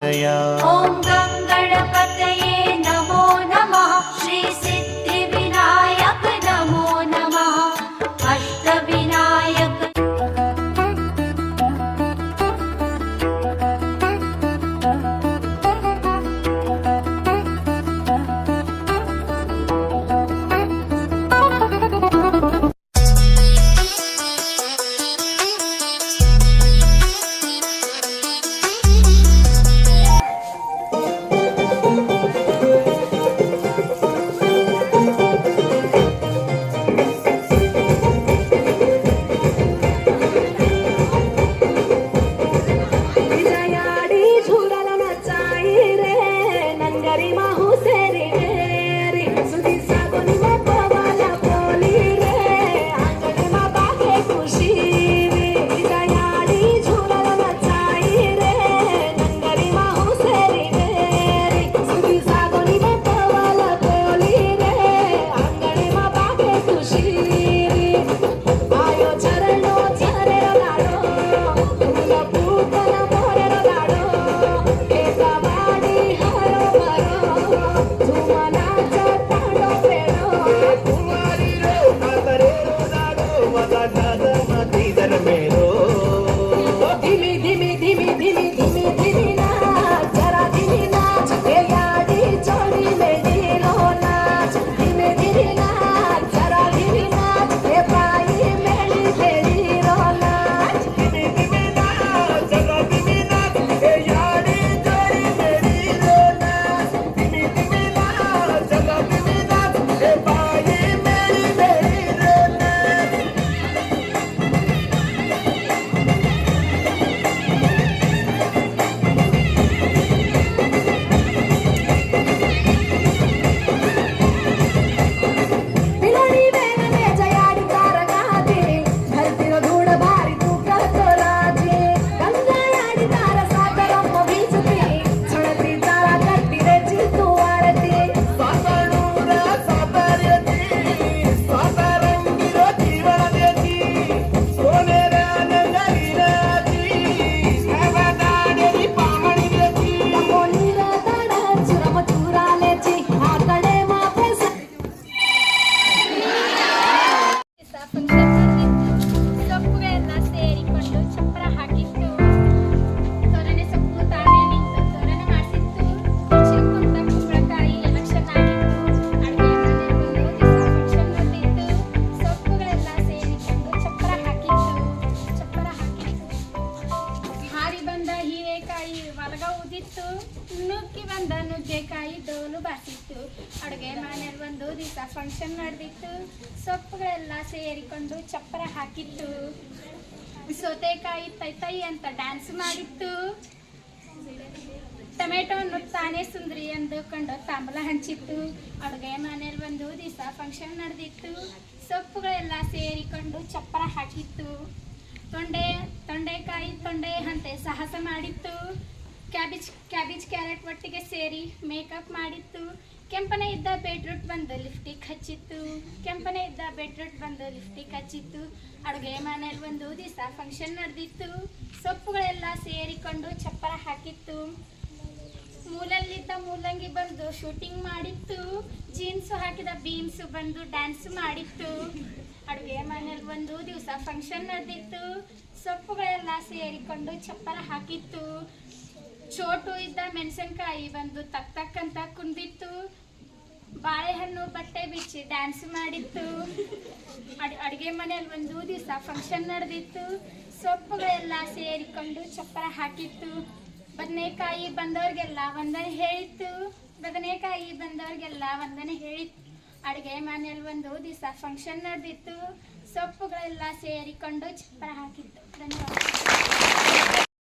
哎呀！ಹೀರೆಕಾಯಿ ಊದಿತ್ತು. ನುಗ್ಗಿ ಬಂದ ನುಗ್ಗೆಕಾಯಿ ಡೋಲು ಬಾಸಿತ್ತು. ಅಡುಗೆ ಮನೇಲಿ ಒಂದು ದಿವಸ ಫಂಕ್ಷನ್ ನಡೆದಿತ್ತು ಸೊಪ್ಪುಗಳೆಲ್ಲ ಸೇರಿಕೊಂಡು ಚಪ್ಪರ ಹಾಕಿತ್ತು. ಸೌತೆಕಾಯಿ ತೈ ತೈ ಅಂತ ಡ್ಯಾನ್ಸ್ ಮಾಡಿತ್ತು. ಟೊಮೆಟೊ ತಾನೇ ಸುಂದ್ರಿ ಅಂದುಕೊಂಡು ತಾಂಬಲ ಹಂಚಿತ್ತು. ಅಡುಗೆ ಮನೇಲಿ ಒಂದು ದಿವಸ ಫಂಕ್ಷನ್ ನಡೆದಿತ್ತು ಸೊಪ್ಪುಗಳೆಲ್ಲ ಸೇರಿಕೊಂಡು ಚಪ್ಪರ ಹಾಕಿತ್ತು. ತೊಂಡೆ, ತೊಂಡೆಕಾಯಿ, ತೊಂಡೆ ಅಂತೆ ಸಾಹಸ ಮಾಡಿತ್ತು. ಕ್ಯಾಬೇಜ್ ಕ್ಯಾಬೇಜ್ ಕ್ಯಾರೆಟ್ ಒಟ್ಟಿಗೆ ಸೇರಿ ಮೇಕಪ್ ಮಾಡಿತ್ತು. ಕೆಂಪನೆ ಇದ್ದ ಬೀಟ್ರೂಟ್ ಬಂದು ಲಿಫ್ಟಿಗೆ ಹಚ್ಚಿತ್ತು. ಕೆಂಪನೆ ಇದ್ದ ಬೀಟ್ರೂಟ್ ಬಂದು ಲಿಫ್ಟಿಗೆ ಹಚ್ಚಿತ್ತು. ಅಡುಗೆ ಮನೇಲಿ ಒಂದು ದಿವಸ ಫಂಕ್ಷನ್ ನಡೆದಿತ್ತು. ಸೊಪ್ಪುಗಳೆಲ್ಲ ಸೇರಿಕೊಂಡು ಚಪ್ಪರ ಹಾಕಿತ್ತು. ಮೂಲಲ್ಲಿದ್ದ ಮೂಲಂಗಿ ಬಂದು ಶೂಟಿಂಗ್ ಮಾಡಿತ್ತು. ಜೀನ್ಸ್ ಹಾಕಿದ ಬೀನ್ಸ್ ಬಂದು ಡ್ಯಾನ್ಸ್ ಮಾಡಿತ್ತು. ಅಡುಗೆ ಮನೇಲಿ ಒಂದು ದಿವಸ ಫಂಕ್ಷನ್ ನಡೆದಿತ್ತು. ಸೊಪ್ಪುಗಳೆಲ್ಲ ಸೇರಿಕೊಂಡು ಚಪ್ಪರ ಹಾಕಿತ್ತು. ಚೋಟು ಇದ್ದ ಮೆಣಸಿನಕಾಯಿ ಬಂದು ತಕ್ ತಕ್ಕಂತ ಕುಂದಿತ್ತು. ಬಾಳೆಹಣ್ಣು, ಬಟ್ಟೆ ಬಿಚ್ಚಿ ಡ್ಯಾನ್ಸ್ ಮಾಡಿತ್ತು. ಅಡ್, ಅಡುಗೆ ಮನೆಯಲ್ಲಿ ಒಂದು ದಿವಸ ಫಂಕ್ಷನ್ ನಡೆದಿತ್ತು. ಸೊಪ್ಪುಗಳೆಲ್ಲ ಸೇರಿಕೊಂಡು ಚಪ್ಪರ ಹಾಕಿತ್ತು. ಬದನೆಕಾಯಿ ಬಂದವ್ರಿಗೆಲ್ಲ ವಂದನೆ ಹೇಳಿತ್ತು. ಬದನೆಕಾಯಿ ಬಂದವ್ರಿಗೆಲ್ಲ ವಂದನೆ ಹೇಳಿತ್ತು. ಅಡುಗೆ ಮನೆಯಲ್ಲಿ ಒಂದು ದಿವಸ ಫಂಕ್ಷನ್ ನಡೆದಿತ್ತು. ಸೊಪ್ಪುಗಳೆಲ್ಲ ಸೇರಿಕೊಂಡು ಚಪ್ಪರ ಹಾಕಿತ್ತು. ಧನ್ಯವಾದ.